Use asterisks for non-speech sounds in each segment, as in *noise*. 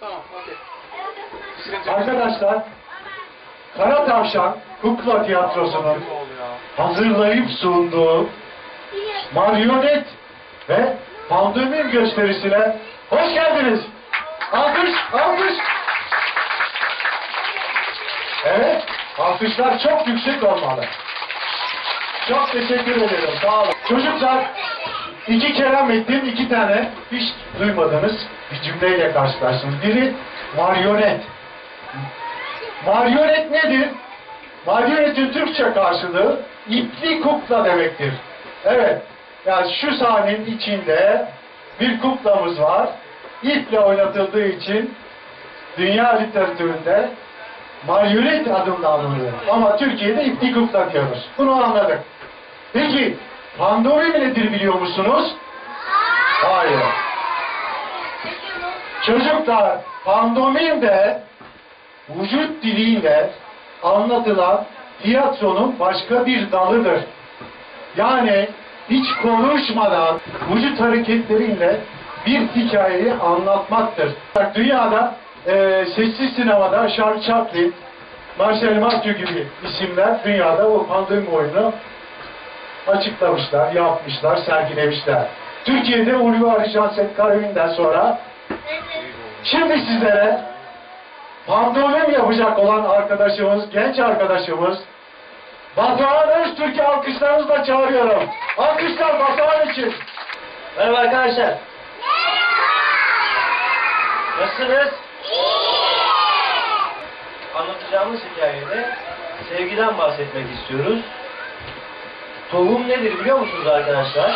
Tamam. Sıkıntı yok. Arkadaşlar, Kara Tavşan Kukla Tiyatrosu'nun hazırlayıp sunduğu marionet ve pandomim gösterisine hoş geldiniz. Alkış, alkış. Evet, alkışlar çok yüksek olmalı. Çok teşekkür ederim, sağ olun. Çocuklar, iki kelam ettim, iki tane hiç duymadınız bir cümleyle karşılaştınız. Biri marionet. Marionet nedir? Marionetin Türkçe karşılığı ipli kukla demektir. Evet, yani şu sahnenin içinde bir kuklamız var. İple oynatıldığı için dünya literatüründe marionet adında anılıyor. Ama Türkiye'de ipli kukla diyoruz. Bunu anladık. Peki, pandomim nedir biliyor musunuz? Hayır. Çocuklar, pandomim de vücut diliyle anlatılan tiyatronun başka bir dalıdır. Yani hiç konuşmadan vücut hareketleriyle bir hikayeyi anlatmaktır. Dünyada e, sessiz sinemada Charles Chaplin, Marcel Marceau gibi isimler dünyada o pandomim oyunu açıklamışlar, yapmışlar, sergilemişler. Türkiye'de Ulvi Arı Janset Karayü'nden sonra şimdi sizlere pandomim yapacak olan arkadaşımız, genç arkadaşımız Batuhan Öztürk'ü alkışlarınızla çağırıyorum. Alkışlar Batuhan için. Merhaba arkadaşlar. Nasılsınız? Anlatacağımız hikayede sevgiden bahsetmek istiyoruz. Tohum nedir biliyor musunuz arkadaşlar?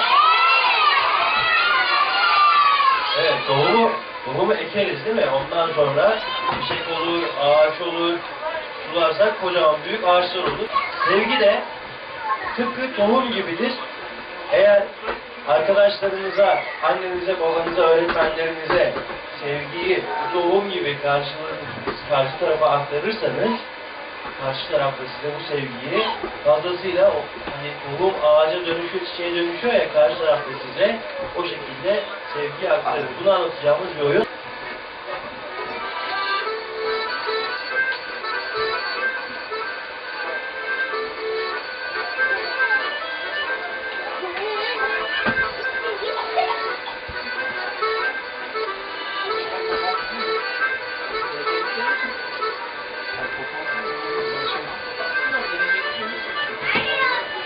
Evet, tohumu, tohumu ekeriz değil mi? Ondan sonra çiçek olur, ağaç olur, sularsak kocaman büyük ağaçlar olur. Sevgi de tıpkı tohum gibidir. Eğer arkadaşlarınıza, annenize, babanıza, öğretmenlerinize sevgiyi tohum gibi karşılığı, karşı tarafa aktarırsanız karşı taraf da size bu sevgiyi fazlasıyla o, hani tohum ağaca dönüşüyor, çiçeğe dönüşüyor ya karşı taraf da size o şekilde sevgiyi aktarır. Bunu anlatacağımız bir oyun.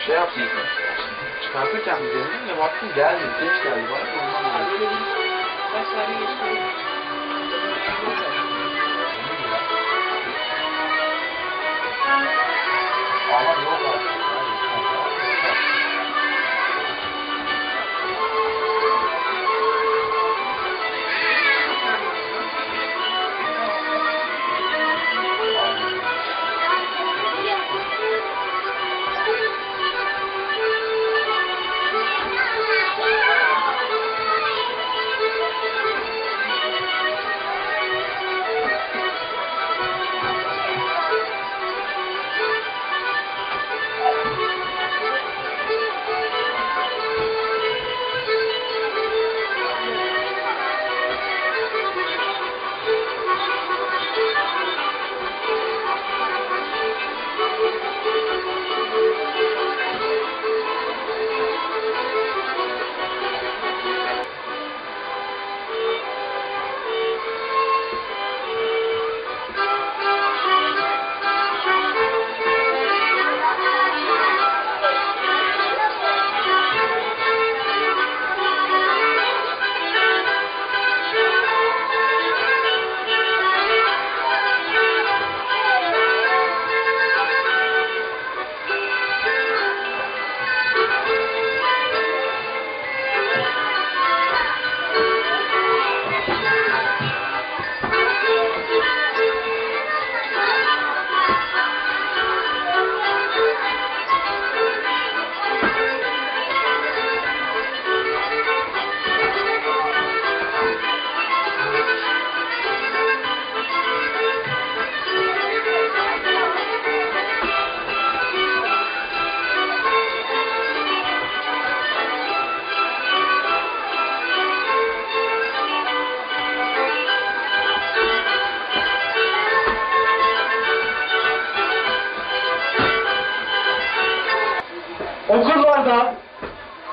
Şey yaptım. Çıkartırken bir denedim de baktım gelmedi. Geç geldi bana. Ondan dolayı. Ama yok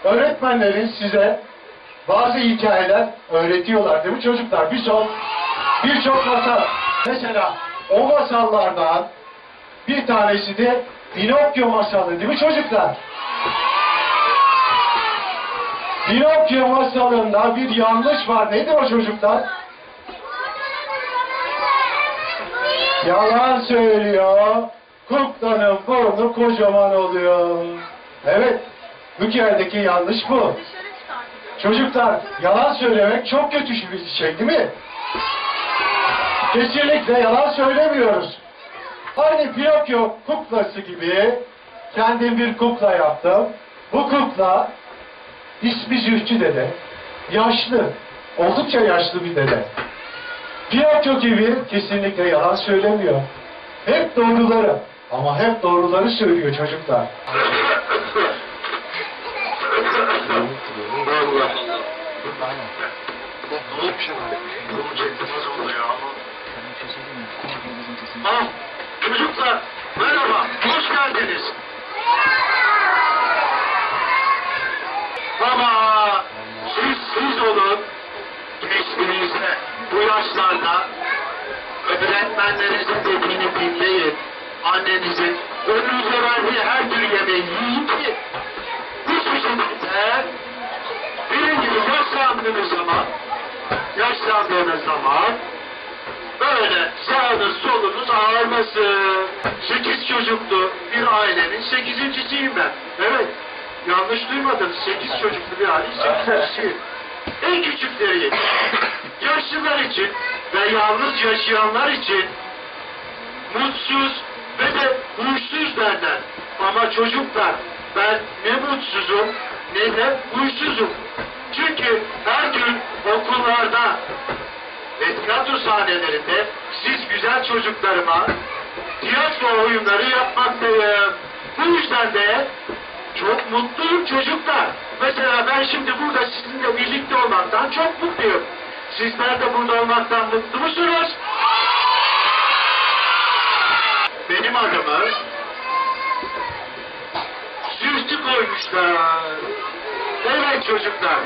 öğretmenlerin size bazı hikayeler öğretiyorlar değil mi çocuklar? Birçok birçok masal. Mesela o masallardan bir tanesi de Pinokyo masalı değil mi çocuklar? Pinokyo masalında bir yanlış var. Nedir o çocuklar? Yalan söylüyor. Kuklanın burnu kocaman oluyor. Evet. Hikayedeki yanlış bu. Çocuklar yalan söylemek çok kötü bir şey değil mi? Kesinlikle yalan söylemiyoruz. Aynı Pinokyo kuklası gibi kendim bir kukla yaptım. Bu kukla ismi Zühtü dede. Yaşlı. Oldukça yaşlı bir dede. Pinokyo gibi kesinlikle yalan söylemiyor. Hep doğruları. Ama hep doğruları söylüyor çocuklar. Ah, çocuklar merhaba, hoş geldiniz. Ama siz siz olun, gençliğinizde, bu yaşlarda öğretmenlerinizin dediğini dinleyin. Annenizin önünüze verdiği her tür yemeği yiyin ki hiçbir şekilde benim gibi yaşlandığınız zaman yaşlandığınız zaman Böyle sağınız solunuz ağarmasın. Sekiz çocuklu bir ailenin sekizincisiyim *laughs* ben. Evet. Yanlış duymadınız. Sekiz çocuklu bir ailenin sekizincisiyim. En küçükleri yaşlılar için ve yalnız yaşayanlar için mutsuz ve de huysuz derler. Ama çocuklar ben ne mutsuzum ne de huysuzum. Çünkü her gün okullarda ve tiyatro sahnelerinde siz güzel çocuklarıma tiyatro oyunları yapmaktayım. Bu yüzden de çok mutluyum çocuklar. Mesela ben şimdi burada sizinle birlikte olmaktan çok mutluyum. Sizler de burada olmaktan mutlu musunuz? Benim adımı Zühtü koymuşlar. Evet çocuklar.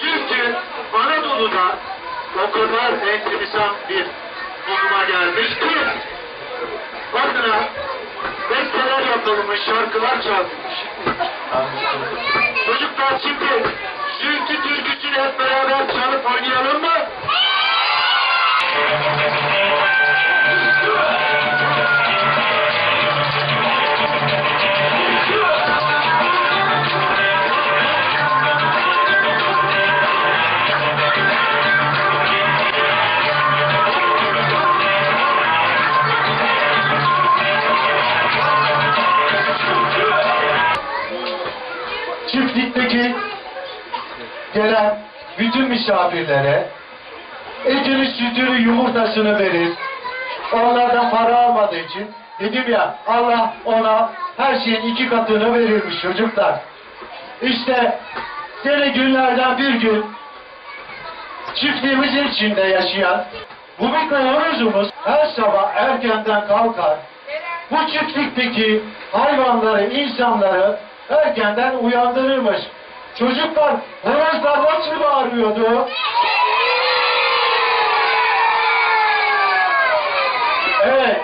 Çünkü Anadolu'da o kadar enteresan bir konuma gelmiş ki adına besteler yapılmış, şarkılar çalınmış. Çocuklar şimdi Zülfü türküsünü hep beraber çalıp oynayalım mı? Çiftlikteki gelen bütün misafirlere etini, sütünü, yumurtasını verir. Onlardan para almadığı için dedim ya Allah ona her şeyin iki katını verirmiş çocuklar. İşte sene günlerden bir gün çiftliğimizin içinde yaşayan bu mikroorganizmumuz her sabah erkenden kalkar. Bu çiftlikteki hayvanları, insanları erkenden uyandırırmış. Çocuklar horozlar nasıl bağırıyordu? Evet,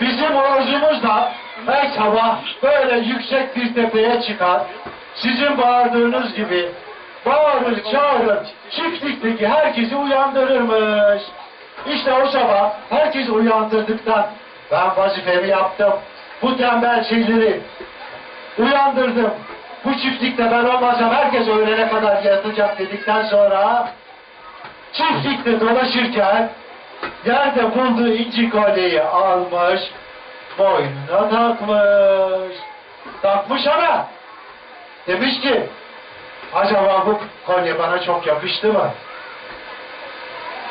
bizim horozumuz da her sabah böyle yüksek bir tepeye çıkar. Sizin bağırdığınız gibi bağırır, çağırır, çiftlikteki herkesi uyandırırmış. İşte o sabah herkesi uyandırdıktan ben vazifemi yaptım. Bu tembel şeyleri uyandırdım. Bu çiftlikte ben olmasam herkes öğlene kadar yatacak dedikten sonra çiftlikte dolaşırken yerde bulduğu inci kolyeyi almış, boynuna takmış. Takmış ama demiş ki acaba bu kolye bana çok yakıştı mı?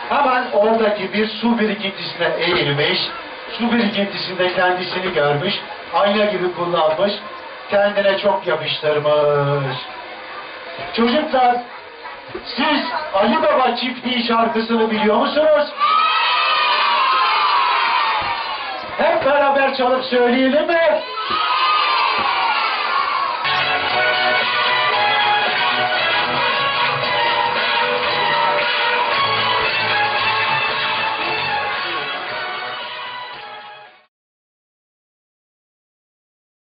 Hemen oradaki bir su birikintisine eğilmiş, su birikintisinde kendisini görmüş, ayna gibi kullanmış, kendine çok yapıştırmış. Çocuklar, siz Ali Baba çiftliği şarkısını biliyor musunuz? Hep beraber çalıp söyleyelim mi?